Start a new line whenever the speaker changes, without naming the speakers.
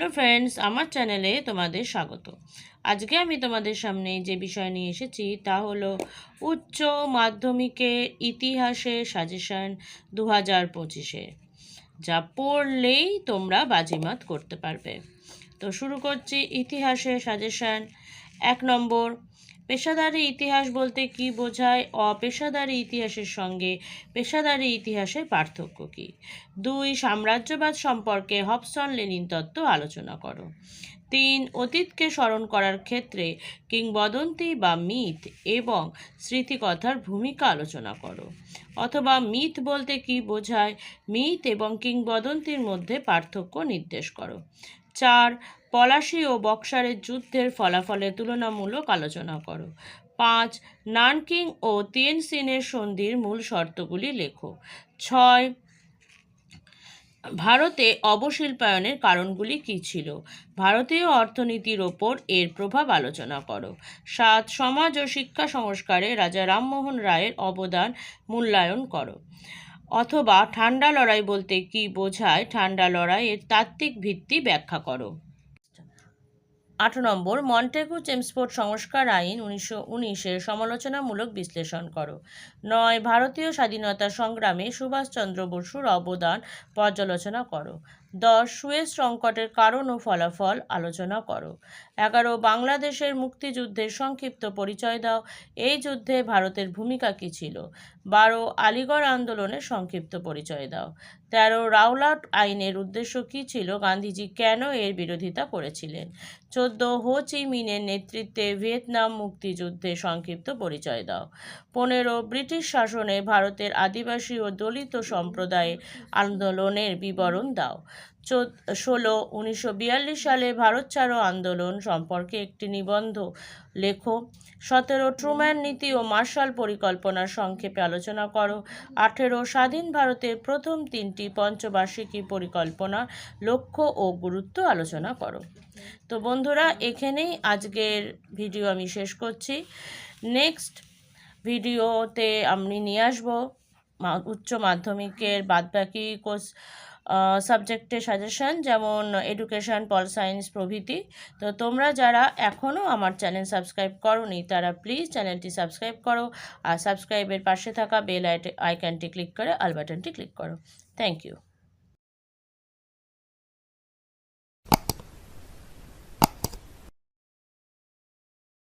Hello friends, আমার চ্যানেলে তোমাদের স্বাগত। আজকে আমি তোমাদের সামনে যে বিষয় নিয়ে এসেছি তা হলো উচ্চ মাধ্যমিকে ইতিহাসে সাজেশন দু হাজার পঁচিশে, যা পড়লেই তোমরা বাজিমাত করতে পারবে। তো শুরু করছি ইতিহাসে সাজেশন এক নম্বর পেশাদারি ইতিহাস বলতে কি বোঝায়? অপেশাদারি ইতিহাসের সঙ্গে পেশাদারি ইতিহাসের পার্থক্য কী? দুই, সাম্রাজ্যবাদ সম্পর্কে হবসন লেনিন তত্ত্ব আলোচনা করো। তিন, অতীতকে স্মরণ করার ক্ষেত্রে কিংবদন্তি বা মিথ এবং স্মৃতিকথার ভূমিকা আলোচনা করো। অথবা মিথ বলতে কি বোঝায়? মিথ এবং কিংবদন্তির মধ্যে পার্থক্য নির্দেশ করো। চার পলাশি ও বক্সারের যুদ্ধের ফলাফলের তুলনামূলক আলোচনা করো। পাঁচ, নানকিং ও তিয়েনসিনের সন্ধির মূল শর্তগুলি লেখো। ছয়, ভারতে অবশিল্পায়নের কারণগুলি কী ছিল? ভারতীয় অর্থনীতির ওপর এর প্রভাব আলোচনা করো। সাত, সমাজ ও শিক্ষা সংস্কারে রাজা রামমোহন রায়ের অবদান মূল্যায়ন করো। অথবা ঠান্ডা লড়াই বলতে কি বোঝায়? ঠান্ডা লড়াইয়ের তাত্ত্বিক ভিত্তি ব্যাখ্যা করো। আট নম্বর, মন্টেগু চেমসফোর্ড সংস্কার আইন উনিশশো উনিশের সমালোচনামূলক বিশ্লেষণ করো। নয়, ভারতীয় স্বাধীনতা সংগ্রামে সুভাষচন্দ্র বসুর অবদান পর্যালোচনা করো। দশ সুয়েজ সংকটের কারণ ও ফলাফল আলোচনা করো। এগারো, বাংলাদেশের মুক্তিযুদ্ধের সংক্ষিপ্ত পরিচয় দাও। এই যুদ্ধে ভারতের ভূমিকা কী ছিল? বারো, আলিগড় আন্দোলনের সংক্ষিপ্ত পরিচয় দাও। তেরো, রাওলাট আইনের উদ্দেশ্য কী ছিল? গান্ধীজি কেন এর বিরোধিতা করেছিলেন? চোদ্দ, হো চি মিনের নেতৃত্বে ভিয়েতনাম মুক্তিযুদ্ধে সংক্ষিপ্ত পরিচয় দাও। পনেরো, ব্রিটিশ শাসনে ভারতের আদিবাসী ও দলিত সম্প্রদায়ের আন্দোলনের বিবরণ দাও। ষোলো, উনিশশো সালে ভারত ছাড়ো আন্দোলন সম্পর্কে একটি নিবন্ধ লেখো। সতেরো, ট্রুম্যান নীতি ও মার্শাল পরিকল্পনার সংক্ষেপে আলোচনা করো। আঠেরো, স্বাধীন ভারতের প্রথম তিনটি পঞ্চবার্ষিকী পরিকল্পনা লক্ষ্য ও গুরুত্ব আলোচনা করো। তো বন্ধুরা, এখানেই আজকের ভিডিও আমি শেষ করছি। নেক্সট ভিডিওতে আমি নিয়ে আসব। উচ্চ মাধ্যমিকের বাদবাকি কোর্স সাবজেক্টে সাজেশন, যেমন এডুকেশন, পল সায়েন্স, প্রভৃতি। তো তোমরা যারা এখনও আমার চ্যানেল সাবস্ক্রাইব করোনি, তারা প্লিজ চ্যানেলটি সাবস্ক্রাইব করো আর সাবস্ক্রাইবের পাশে থাকা বেল আইকনটি ক্লিক করে আল বাটনটি ক্লিক করো। Thank you.